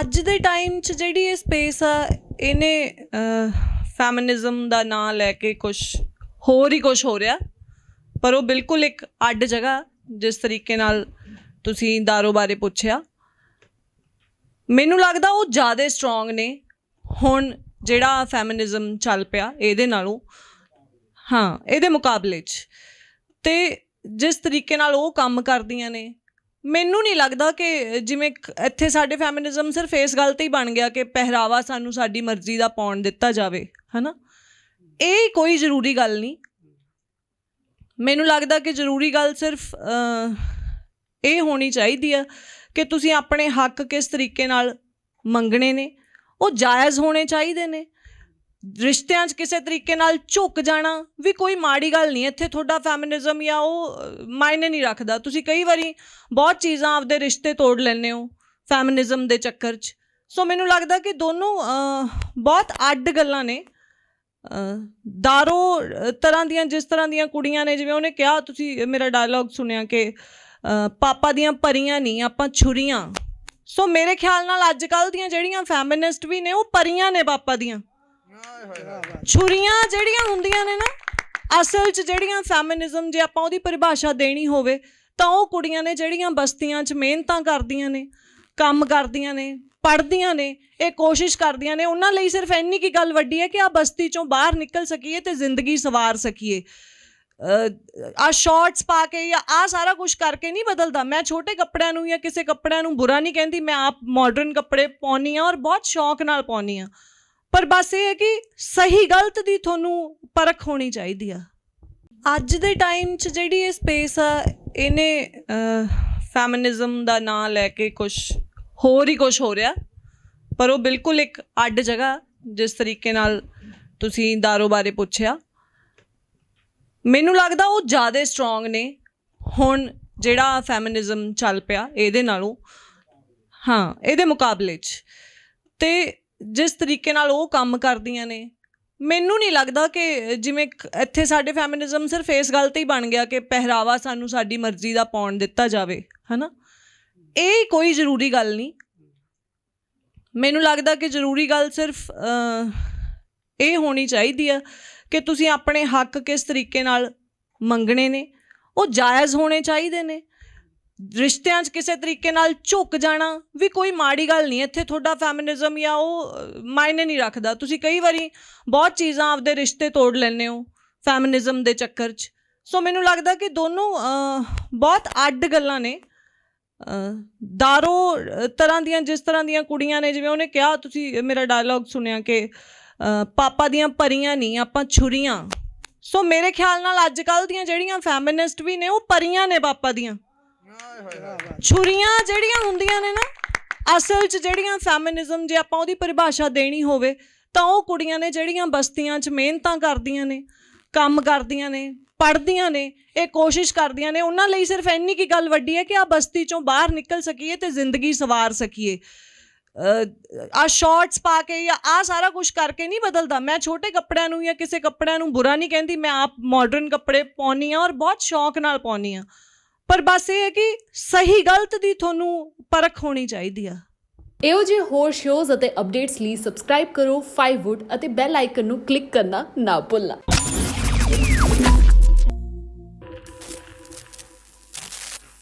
ਅੱਜ ਦੇ ਟਾਈਮ 'ਚ ਜਿਹੜੀ ਇਹ ਸਪੇਸ ਆ, ਇਹਨੇ ਫੈਮਿਨਿਜ਼ਮ ਦਾ ਨਾਂ ਲੈ ਕੇ ਕੁਝ ਹੋਰ ਹੀ ਕੁਝ ਹੋ ਰਿਹਾ। ਪਰ ਉਹ ਬਿਲਕੁਲ ਇੱਕ ਅੱਡ ਜਗ੍ਹਾ, ਜਿਸ ਤਰੀਕੇ ਨਾਲ ਤੁਸੀਂ ਦਾਰੋ ਬਾਰੇ ਪੁੱਛਿਆ। ਮੈਨੂੰ ਲੱਗਦਾ ਉਹ ਜ਼ਿਆਦਾ ਸਟਰੋਂਗ ਨੇ। ਹੁਣ ਜਿਹੜਾ ਫੈਮਿਨਿਜ਼ਮ ਚੱਲ ਪਿਆ, ਇਹਦੇ ਨਾਲੋਂ। ਹਾਂ, ਇਹਦੇ ਮੁਕਾਬਲੇ 'ਚ। ਤੇ ਜਿਸ ਤਰੀਕੇ ਨਾਲ ਉਹ ਕੰਮ ਕਰਦੀਆਂ ਨੇ ਮੈਨੂੰ ਨਹੀਂ ਲੱਗਦਾ ਕਿ ਜਿਵੇਂ ਕ- ਇੱਥੇ ਸਾਡੇ ਫੈਮਿਨਿਜ਼ਮ ਸਿਰਫ ਇਸ ਗੱਲ ਤੇ ਹੀ ਬਣ ਗਿਆ ਕਿ ਪਹਿਰਾਵਾ ਸਾਨੂੰ ਸਾਡੀ ਮਰਜ਼ੀ ਦਾ ਪਾਉਣ ਦਿੱਤਾ ਜਾਵੇ ਹਨਾ? ਇਹ ਕੋਈ ਜ਼ਰੂਰੀ ਗੱਲ ਨਹੀਂ। ਮੈਨੂੰ ਲੱਗਦਾ ਕਿ ਜ਼ਰੂਰੀ ਗੱਲ ਸਿਰਫ ਅਹ, ਇਹ ਹੋਣੀ ਚਾਹੀਦੀ ਆ ਕਿ ਤੁਸੀਂ ਆਪਣੇ ਹੱਕ ਕਿਸ ਤਰੀਕੇ ਨਾਲ ਮੰਗਣੇ ਨੇ ਉਹ ਜਾਇਜ਼ ਹੋਣੇ ਚਾਹੀਦੇ ਨੇ। ਰਿਸ਼ਤਿਆਂ 'ਚ ਕਿਸੇ ਤਰੀਕੇ ਨਾਲ ਝੁਕ ਜਾਣਾ ਵੀ ਕੋਈ ਮਾੜੀ ਗੱਲ ਨਹੀਂ, ਇੱਥੇ ਤੁਹਾਡਾ ਫੈਮਿਨਿਜ਼ਮ ਜਾਂ ਉਹ ਮਾਇਨੇ ਨਹੀਂ ਰੱਖਦਾ। ਤੁਸੀਂ ਕਈ ਵਾਰੀ ਬਹੁਤ ਚੀਜ਼ਾਂ ਆਪਦੇ ਰਿਸ਼ਤੇ ਤੋੜ ਲੈਂਦੇ ਹੋ ਫੈਮਿਨਿਜ਼ਮ ਦੇ ਚੱਕਰ 'ਚ। ਸੋ ਮੈਨੂੰ ਲੱਗਦਾ ਕਿ ਦੋਨੋਂ ਬਹੁਤ ਅੱਡ ਗੱਲਾਂ ਨੇ। ਦਾਰੋ ਤਰ੍ਹਾਂ ਦੀਆਂ, ਜਿਸ ਤਰ੍ਹਾਂ ਦੀਆਂ ਕੁੜੀਆਂ ਨੇ, ਜਿਵੇਂ ਉਹਨੇ ਕਿਹਾ, ਤੁਸੀਂ, ਮੇਰਾ ਡਾਇਲੌਗ ਸੁਣਿਆ ਕਿ ਪਾਪਾ ਦੀਆਂ ਪਰੀਆਂ ਨਹੀਂ, ਆਪਾਂ ਛੁਰੀਆਂ। ਸੋ ਮੇਰੇ ਖਿਆਲ ਨਾਲ ਅੱਜ ਕੱਲ ਦੀਆਂ ਜਿਹੜੀਆਂ ਫੈਮਿਨਿਸਟ ਵੀ ਨੇ, ਉਹ ਪਰੀਆਂ ਨੇ ਪਾਪਾ ਦੀਆਂ। ਛੁਰੀਆਂ ਜਿਹੜੀਆਂ ਹੁੰਦੀਆਂ ਨੇ ਨਾ, ਅਸਲ 'ਚ ਜਿਹੜੀਆਂ ਫੈਮਿਨਿਜ਼ਮ ਜੇ ਆਪਾਂ ਉਹਦੀ ਪਰਿਭਾਸ਼ਾ ਦੇਣੀ ਹੋਵੇ, ਤਾਂ ਉਹ ਕੁੜੀਆਂ ਨੇ ਜਿਹੜੀਆਂ ਬਸਤੀਆਂ 'ਚ ਮਿਹਨਤਾਂ ਕਰਦੀਆਂ ਨੇ, ਕੰਮ ਕਰਦੀਆਂ ਨੇ, ਪੜ੍ਹਦੀਆਂ ਨੇ, ਇਹ ਕੋਸ਼ਿਸ਼ ਕਰਦੀਆਂ ਨੇ, ਉਹਨਾਂ ਲਈ ਸਿਰਫ ਇੰਨੀ ਕੀ ਗੱਲ ਵੱਡੀ ਹੈ ਕਿ ਆ ਬਸਤੀ 'ਚੋਂ ਬਾਹਰ ਨਿਕਲ ਸਕੀਏ ਤੇ ਜ਼ਿੰਦਗੀ ਸਵਾਰ ਸਕੀਏ। ਆ ਸ਼ਾਰਟਸ ਪਾ ਕੇ ਜਾਂ ਆ ਸਾਰਾ ਕੁਝ ਕਰਕੇ ਨਹੀਂ ਬਦਲਦਾ। ਮੈਂ ਛੋਟੇ ਕੱਪੜਿਆਂ ਨੂੰ ਜਾਂ ਕਿਸੇ ਕੱਪੜਿਆਂ ਨੂੰ ਬੁਰਾ ਨਹੀਂ ਕਹਿੰਦੀ, ਮੈਂ ਆਪ ਮਾਡਰਨ ਕੱਪੜੇ ਪਾਉਣੀ ਆ ਔਰ ਬਹੁਤ ਸ਼ੌਕ ਨਾਲ ਪਾਉਣੀ ਆ ਪਰ ਬਸ ਇਹ ਹੈ ਕਿ ਸਹੀ ਗਲਤ ਦੀ ਤੁਹਾਨੂੰ ਪਰਖ ਹੋਣੀ ਚਾਹੀਦੀ ਆ। ਅੱਜ ਦੇ ਟਾਈਮ 'ਚ ਜਿਹੜੀ ਇਹ ਸਪੇਸ ਆ, ਇਹਨੇ ਫੈਮਿਨਿਜ਼ਮ ਦਾ ਨਾਂ ਲੈ ਕੇ ਕੁਝ ਹੋਰ ਹੀ ਕੁਝ ਹੋ ਰਿਹਾ। ਪਰ ਉਹ ਬਿਲਕੁਲ ਇੱਕ ਅੱਡ ਜਗ੍ਹਾ, ਜਿਸ ਤਰੀਕੇ ਨਾਲ ਤੁਸੀਂ ਦਾਰੋ ਬਾਰੇ ਪੁੱਛਿਆ। ਮੈਨੂੰ ਲੱਗਦਾ ਉਹ ਜ਼ਿਆਦਾ ਸਟਰੋਂਗ ਨੇ। ਹੁਣ ਜਿਹੜਾ ਫੈਮਿਨਿਜ਼ਮ ਚੱਲ ਪਿਆ, ਇਹਦੇ ਨਾਲੋਂ, ਹਾਂ, ਇਹਦੇ ਮੁਕਾਬਲੇ 'ਚ। ਤੇ ਜਿਸ ਤਰੀਕੇ ਨਾਲ ਉਹ ਕੰਮ ਕਰਦੀਆਂ ਨੇ ਮੈਨੂੰ ਨਹੀਂ ਲੱਗਦਾ ਕਿ ਜਿਵੇਂ ਕ- ਇੱਥੇ ਸਾਡੇ ਫੈਮਿਨਿਜ਼ਮ ਸਿਰਫ ਇਸ ਗੱਲ ਤੇ ਹੀ ਬਣ ਗਿਆ ਕਿ ਪਹਿਰਾਵਾ ਸਾਨੂੰ ਸਾਡੀ ਮਰਜ਼ੀ ਦਾ ਪਾਉਣ ਦਿੱਤਾ ਜਾਵੇ ਹਨਾ? ਇਹ ਕੋਈ ਜ਼ਰੂਰੀ ਗੱਲ ਨਹੀਂ। ਮੈਨੂੰ ਲੱਗਦਾ ਕਿ ਜ਼ਰੂਰੀ ਗੱਲ ਸਿਰਫ ਅਹ, ਇਹ ਹੋਣੀ ਚਾਹੀਦੀ ਆ ਕਿ ਤੁਸੀਂ ਆਪਣੇ ਹੱਕ ਕਿਸ ਤਰੀਕੇ ਨਾਲ ਮੰਗਣੇ ਨੇ ਉਹ ਜਾਇਜ਼ ਹੋਣੇ ਚਾਹੀਦੇ ਨੇ। ਰਿਸ਼ਤਿਆਂ 'ਚ ਕਿਸੇ ਤਰੀਕੇ ਨਾਲ ਝੁਕ ਜਾਣਾ ਵੀ ਕੋਈ ਮਾੜੀ ਗੱਲ ਨਹੀਂ, ਇੱਥੇ ਤੁਹਾਡਾ ਫੈਮਿਨਿਜ਼ਮ ਜਾਂ ਉਹ ਮਾਇਨੇ ਨਹੀਂ ਰੱਖਦਾ। ਤੁਸੀਂ ਕਈ ਵਾਰੀ ਬਹੁਤ ਚੀਜ਼ਾਂ ਆਪਦੇ ਰਿਸ਼ਤੇ ਤੋੜ ਲੈਂਦੇ ਹੋ ਫੈਮਿਨਿਜ਼ਮ ਦੇ ਚੱਕਰ 'ਚ। ਸੋ ਮੈਨੂੰ ਲੱਗਦਾ ਕਿ ਦੋਨੋਂ ਬਹੁਤ ਅੱਡ ਗੱਲਾਂ ਨੇ। ਦਾਰੋ ਤਰ੍ਹਾਂ ਦੀਆਂ, ਜਿਸ ਤਰ੍ਹਾਂ ਦੀਆਂ ਕੁੜੀਆਂ ਨੇ, ਜਿਵੇਂ ਉਹਨੇ ਕਿਹਾ, ਤੁਸੀਂ ਮੇਰਾ ਡਾਇਲੌਗ ਸੁਣਿਆ ਕਿ ਪਾਪਾ ਦੀਆਂ ਪਰੀਆਂ ਨਹੀਂ, ਆਪਾਂ ਛੁਰੀਆਂ। ਸੋ ਮੇਰੇ ਖਿਆਲ ਨਾਲ ਅੱਜ ਕੱਲ ਦੀਆਂ ਜਿਹੜੀਆਂ ਫੈਮਿਨਿਸਟ ਵੀ ਨੇ, ਉਹ ਪਰੀਆਂ ਨੇ ਪਾਪਾ ਦੀਆਂ। ਛੁਰੀਆਂ ਜਿਹੜੀਆਂ ਹੁੰਦੀਆਂ ਨੇ ਨਾ, ਅਸਲ 'ਚ ਜਿਹੜੀਆਂ ਫੈਮਿਨਿਜ਼ਮ ਜੇ ਆਪਾਂ ਉਹਦੀ ਪਰਿਭਾਸ਼ਾ ਦੇਣੀ ਹੋਵੇ, ਤਾਂ ਉਹ ਕੁੜੀਆਂ ਨੇ ਜਿਹੜੀਆਂ ਬਸਤੀਆਂ 'ਚ ਮਿਹਨਤਾਂ ਕਰਦੀਆਂ ਨੇ, ਕੰਮ ਕਰਦੀਆਂ ਨੇ, ਪੜ੍ਹਦੀਆਂ ਨੇ, ਇਹ ਕੋਸ਼ਿਸ਼ ਕਰਦੀਆਂ ਨੇ, ਉਹਨਾਂ ਲਈ ਸਿਰਫ ਇੰਨੀ ਕੀ ਗੱਲ ਵੱਡੀ ਹੈ ਕਿ ਆ ਬਸਤੀ 'ਚੋਂ ਬਾਹਰ ਨਿਕਲ ਸਕੀਏ ਤੇ ਜ਼ਿੰਦਗੀ ਸਵਾਰ ਸਕੀਏ। ਆ ਸ਼ਾਰਟਸ ਪਾ ਕੇ ਜਾਂ ਆ ਸਾਰਾ ਕੁਝ ਕਰਕੇ ਨਹੀਂ ਬਦਲਦਾ। ਮੈਂ ਛੋਟੇ ਕੱਪੜਿਆਂ ਨੂੰ ਜਾਂ ਕਿਸੇ ਕੱਪੜਿਆਂ ਨੂੰ ਬੁਰਾ ਨਹੀਂ ਕਹਿੰਦੀ, ਮੈਂ ਆਪ ਮਾਡਰਨ ਕੱਪੜੇ ਪਾਉਣੀ ਆ ਔਰ ਬਹੁਤ ਸ਼ੌਕ ਨਾਲ ਪਾਉਣੀ ਆ ਪਰ ਬਸ ਇਹ ਹੈ ਕਿ ਸਹੀ ਗਲਤ ਦੀ ਤੁਹਾਨੂੰ ਪਰਖ ਹੋਣੀ ਚਾਹੀਦੀ ਆ। ਇਹੋ ਜਿਹੇ ਹੋਰ ਸ਼ੋਜ਼ ਅਤੇ ਅਪਡੇਟਸ ਲਈ ਸਬਸਕ੍ਰਾਈਬ ਕਰੋ 5wood ਅਤੇ ਬੈਲ ਆਈਕਨ ਨੂੰ ਕਲਿੱਕ ਕਰਨਾ ਨਾ ਭੁੱਲਣਾ।